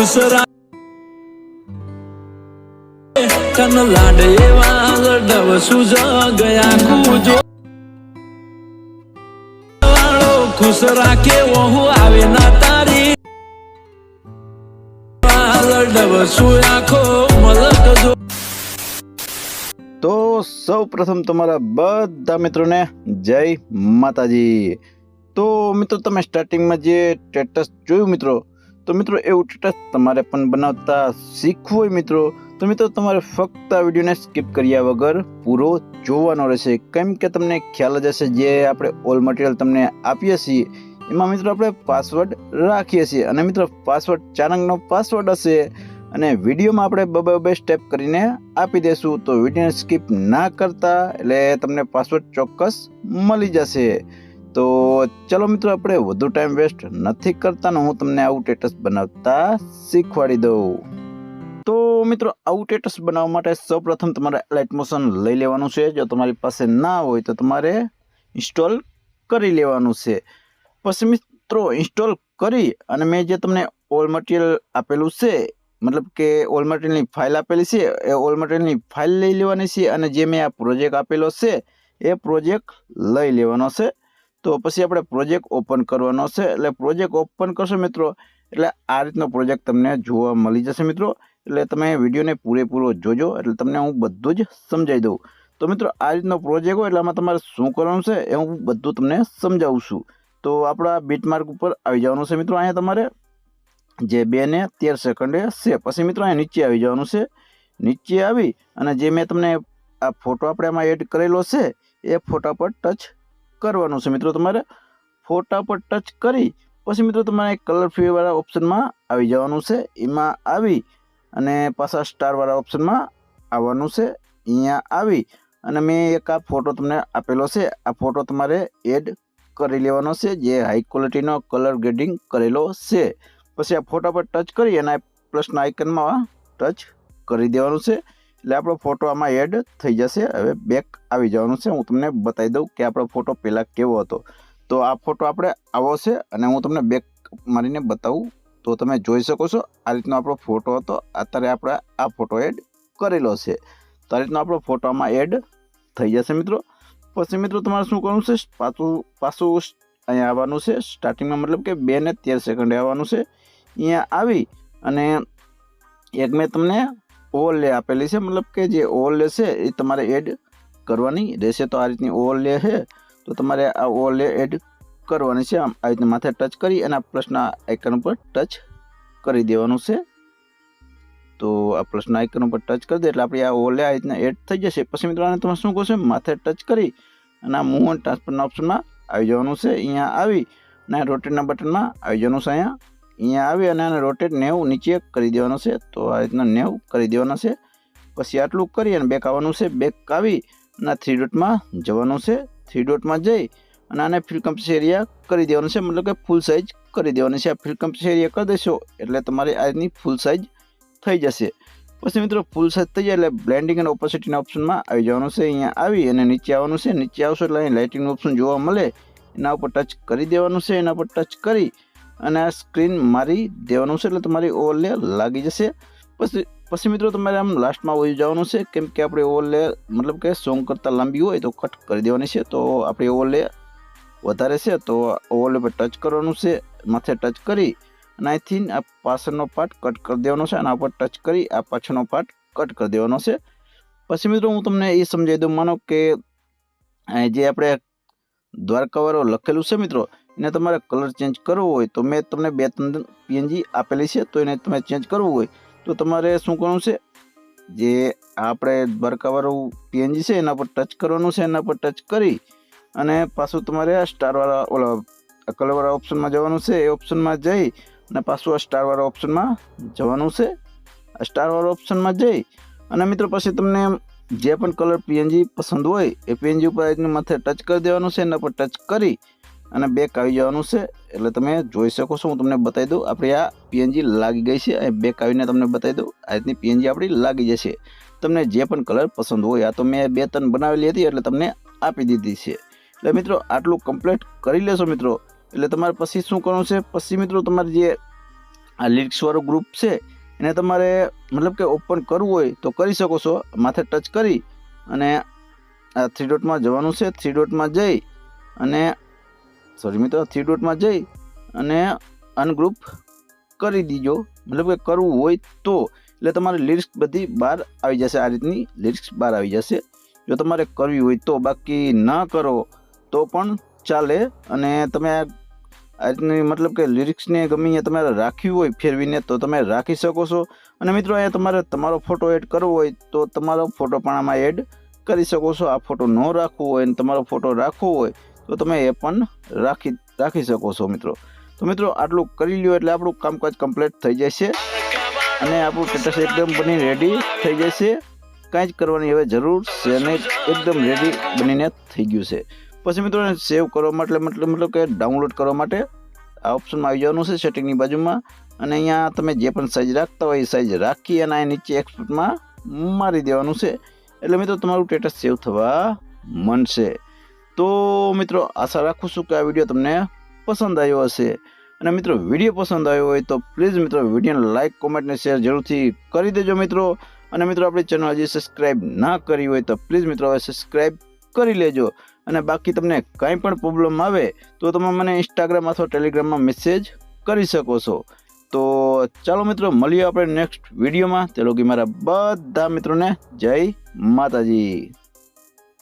ખુશ રાખે તન લાડ એવા લડવશું જ ગયા કુજો વાળો ખુશ રાખે વહુ આવે ના તારી લડવશું આખો મલક જો તો સૌ પ્રથમ તમારા બધા મિત્રોને જય માતાજી. તો મિત્રો, તમે સ્ટાર્ટિંગમાં જે સ્ટેટસ જોયું મિત્રો તો મિત્રો, એવું સ્ટેટસ તમારે પણ બનાવતા શીખવું હોય મિત્રો, તો મિત્રો તમારે ફક્ત આ વિડીયોને સ્કીપ કર્યા વગર પૂરો જોવાનો રહેશે. કેમ કે તમને ખ્યાલ જ હશે, જે આપણે ઓલ મટીરિયલ તમને આપીએ છીએ, એમાં મિત્રો આપણે પાસવર્ડ રાખીએ છીએ. અને મિત્રો પાસવર્ડ ચાર અંકનો પાસવર્ડ હશે, અને વિડીયોમાં આપણે બબે બબે સ્ટેપ કરીને આપી દેશું. તો વિડીયોને સ્કીપ ના કરતા, એટલે તમને પાસવર્ડ ચોક્કસ મળી જશે. તો ચલો મિત્રો, આપણે વધુ ટાઈમ વેસ્ટ નથી કરતા હું તમને આવું ટેટસ બનાવતા શીખવાડી દઉં. તો મિત્રો, આવું ટેટસ બનાવવા માટે સૌપ્રથમ તમારે લાઇટ મોશન લઈ લેવાનું છે. જો તમારી પાસે ના હોય તો તમારે ઇન્સ્ટોલ કરી લેવાનું છે. પછી મિત્રો ઇન્સ્ટોલ કરી અને મેં જે તમને ઓલ મટીરિયલ આપેલું છે, મતલબ કે ઓલ મટીરિયલની ફાઇલ આપેલી છે, એ ઓલ મટીરિયલની ફાઇલ લઈ લેવાની છે અને જે મેં આ પ્રોજેક્ટ આપેલો છે, એ પ્રોજેક્ટ લઈ લેવાનો છે. તો પછી આપણે પ્રોજેક્ટ ઓપન કરવાનો છે. એટલે પ્રોજેક્ટ ઓપન કરશો મિત્રો, એટલે આ રીતનો પ્રોજેક્ટ તમને જોવા મળી જશે મિત્રો. એટલે તમે વિડીયોને પૂરેપૂરો જોજો, એટલે તમને હું બધું જ સમજાવી દઉં. તો મિત્રો, આ રીતનો પ્રોજેક્ટ હોય એટલે આમાં તમારે શું કરવાનું છે એ હું બધું તમને સમજાવું છું. તો આપણા બીટમાર્ક ઉપર આવી જવાનું છે મિત્રો અહીંયા તમારે. જે બે ને તેર સેકન્ડે છે. પછી મિત્રો અહીંયા નીચે આવી જવાનું છે. નીચે આવી અને જે મેં તમને આ ફોટો આપણે આમાં એડ કરેલો છે, એ ફોટા પર ટચ કરવાનું છે. મિત્રો, તમારે ફોટા પર ટચ કરી પછી મિત્રો, તમારે કલર ફ્રીવાળા ઓપ્શનમાં આવી જવાનું છે. એમાં આવી અને પાછા સ્ટારવાળા ઓપ્શનમાં આવવાનું છે. અહીંયા આવી અને મેં એક આ ફોટો તમને આપેલો છે. આ ફોટો તમારે એડ કરી લેવાનો છે. જે હાઈ ક્વોલિટીનો કલર ગ્રેડિંગ કરેલો છે. પછી આ ફોટા પર ટચ કરી અને પ્લસના આઇકનમાં ટચ કરી દેવાનું છે. એટલે આપણો ફોટો આમાં એડ થઈ જશે. હવે બેક આવી જવાનું છે. હું તમને બતાવી દઉં કે આપણો ફોટો પહેલાં કેવો હતો. તો આ ફોટો આપણે આવો છે અને હું તમને બેક મારીને બતાવું. તો તમે જોઈ શકો છો, આ રીતનો આપણો ફોટો હતો. અત્યારે આપણે આ ફોટો એડ કરેલો છે. તો આ રીતનો આપણો ફોટો આમાં એડ થઈ જશે મિત્રો. પછી મિત્રો તમારે શું કરવાનું છે? પાછું પાછું અહીંયા આવવાનું છે. સ્ટાર્ટિંગમાં મતલબ કે બે ને તેર સેકન્ડે આવવાનું છે. અહીંયા આવી અને એક મેં તમને ઓવરલે આપેલી છે, મતલબ કે જે ઓલ છે, એ તમારે એડ કરવાની રહેશે. તો આ રીતની ઓવરલે છે, તો તમારે આ ઓવરલે એડ કરવાની છે. આમ આ રીતના માથે ટચ કરી અને આ પ્લસના આઇકન ઉપર ટચ કરી દેવાનું છે. તો આ પ્લસના આઇકન ઉપર ટચ કરી દે, એટલે આપણી આ ઓલે આ રીતના એડ થઈ જશે. પછી મિત્રો તમે શું કરશો માથે ટચ કરી અને આ મૂવ એન્ડ ટ્રાન્સફરના ઓપ્શનમાં આવી જવાનું છે. અહીંયા આવી અને રોટેટના બટનમાં આવી જવાનું છે અહીંયા. અહીંયા આવી અને આને રોટેટ નેવું નીચે કરી દેવાનો છે. તો આ રીતના નેવું કરી દેવાના છે. પછી આટલું કરી અને બેક આવવાનું છે. બેક આવી અને થ્રી ડોટમાં જવાનું છે. થ્રી ડોટમાં જઈ અને આને ફિલ કમ્પ્સ એરિયા કરી દેવાનું છે. મતલબ કે ફૂલ સાઇઝ કરી દેવાની છે. આ ફિલ કમ્પ્સ એરિયા કરી દેશો એટલે તમારી આ રીતની ફૂલ સાઇઝ થઈ જશે. પછી મિત્રો ફૂલ સાઇઝ થઈ જાય એટલે બ્લેન્ડિંગ અને ઓપોસિટીના ઓપ્શનમાં આવી જવાનું છે. અહીંયા આવી અને નીચે આવવાનું છે. નીચે આવશો એટલે અહીં લાઇટિંગનું ઓપ્શન જોવા મળે. એના ઉપર ટચ કરી દેવાનું છે. એના પર ટચ કરી અને આ સ્ક્રીન મારી દેવાનું છે એટલે તમારી ઓવરલે લાગી જશે. પછી પછી મિત્રો તમારે આમ લાસ્ટમાં વહી જવાનું છે, કેમ કે આપણે ઓવરલે મતલબ કે સોંગ કરતાં લાંબી હોય તો કટ કરી દેવાની છે, તો આપણી ઓવરલે વધારે છે, તો ઓવરલે પર ટચ કરવાનું છે, માથે ટચ કરી અને આઈથી આ પાછળનો પાર્ટ કટ કરી દેવાનો છે અને આ ઉપર ટચ કરી આ પાછળનો પાર્ટ કટ કરી દેવાનો છે. પછી મિત્રો હું તમને એ સમજાવી દઉં, માનો કે જે આપણે દ્વારકાવાળો લખેલું છે મિત્રો એને તમારે કલર ચેન્જ કરવો હોય તો મેં તમને બે, ત્રણ પીએનજી આપેલી છે, તો એને તમે ચેન્જ કરવું હોય તો તમારે શું કરવું છે? જે આપણે બરકાવાળું પીએનજી છે, એના પર ટચ કરવાનું છે, એના પર ટચ કરી અને પાછું તમારે આ સ્ટારવાળા ઓલા કલરવાળા ઓપ્શનમાં જવાનું છે, એ ઓપ્શનમાં જઈ અને પાછું આ સ્ટારવાળા ઓપ્શનમાં જવાનું છે. આ સ્ટારવાળા ઓપ્શનમાં જઈ અને મિત્રો પછી તમને જે પણ કલર પીએનજી પસંદ હોય, એ પીએનજી ઉપર માથે ટચ કરી દેવાનું છે, એના પર ટચ કરી અને બેક આવી જવાનું છે, એટલે તમે જોઈ શકો છો, હું તમને બતાવી દઉં. આપણી આ પીએનજી લાગી ગઈ છે અને બેક આવીને તમને બતાવી દઉં. આ રીતની પીએનજી આપણી લાગી જશે. તમને જે પણ કલર પસંદ હોય, આ તો મેં બે ત્રણ બનાવેલી હતી, એટલે તમને આપી દીધી છે. એટલે મિત્રો, આટલું કમ્પ્લીટ કરી લેશો મિત્રો. એટલે તમારે પછી શું કરવાનું છે, પછી મિત્રો તમારે જે આ લિરિક્સવાળું ગ્રુપ છે, એને તમારે મતલબ કે ઓપન કરવું હોય, તો કરી શકો છો. માથે ટચ કરી અને આ થ્રી ડોટમાં જવાનું છે થ્રી ડોટમાં જઈ અને સોરી મિત્રો થ્રી ડોટમાં જઈ અને અનગ્રુપ કરી દીજો. મતલબ કે કરવું હોય તો. એટલે તમારે લિરિક્સ બધી બહાર આવી જશે. આ રીતની લિરિક્સ બહાર આવી જશે. જો તમારે કરવી હોય તો. બાકી ન કરો તો પણ ચાલે. અને તમે આ રીતની મતલબ કે લિરિક્સને ગમે અહીંયા તમારે રાખવી હોય ફેરવીને તો તમે રાખી શકો છો. અને મિત્રો, અહીંયા તમારે તમારો ફોટો એડ કરવો હોય તો તમારો ફોટો પણ આમાં એડ કરી શકો છો. આ ફોટો ન રાખવો હોય અને તમારો ફોટો રાખવો હોય તો તમે એ પણ રાખી રાખી શકો છો મિત્રો. તો મિત્રો, આટલું કરી લ્યો એટલે આપણું કામકાજ કમ્પ્લીટ થઈ જશે. અને આપણું સ્ટેટસ એકદમ બની રેડી થઈ જશે. કાંઈ જ કરવાની હવે જરૂર છે નહીં. એકદમ રેડી બનીને થઈ ગયું છે. પછી મિત્રો સેવ કરવા માટે મતલબ મતલબ કે ડાઉનલોડ કરવા માટે આ ઓપ્શનમાં આવી જવાનું છે સેટિંગની બાજુમાં. અને અહીંયા તમે જે પણ સાઇઝ રાખતા હોય એ સાઇઝ રાખી અને એ નીચે એક્સપોર્ટમાં મારી દેવાનું છે. એટલે મિત્રો, તમારું સ્ટેટસ સેવ થવા મળશે તો મિત્રો, આશા રાખું છું કે આ વીડિયો તમને પસંદ આવ્યો હશે. અને મિત્રો, વીડિયો પસંદ આવ્યો હોય તો પ્લીઝ મિત્રો, વિડીયોને લાઇક કોમેન્ટ અને શેર જરૂરથી કરી દેજો મિત્રો. અને મિત્રો, આપણી ચેનલ હજી સબસ્ક્રાઈબ ના કરી હોય તો પ્લીઝ મિત્રો, હવે સબસ્ક્રાઈબ કરી લેજો. અને બાકી તમને કાંઈ પણ પ્રોબ્લેમ આવે તો તમે મને ઇન્સ્ટાગ્રામ અથવા ટેલિગ્રામમાં મેસેજ કરી શકો છો. તો ચાલો મિત્રો, મળીએ આપણે નેક્સ્ટ વિડીયોમાં. તે લોકો મારા બધા મિત્રોને જય માતાજી.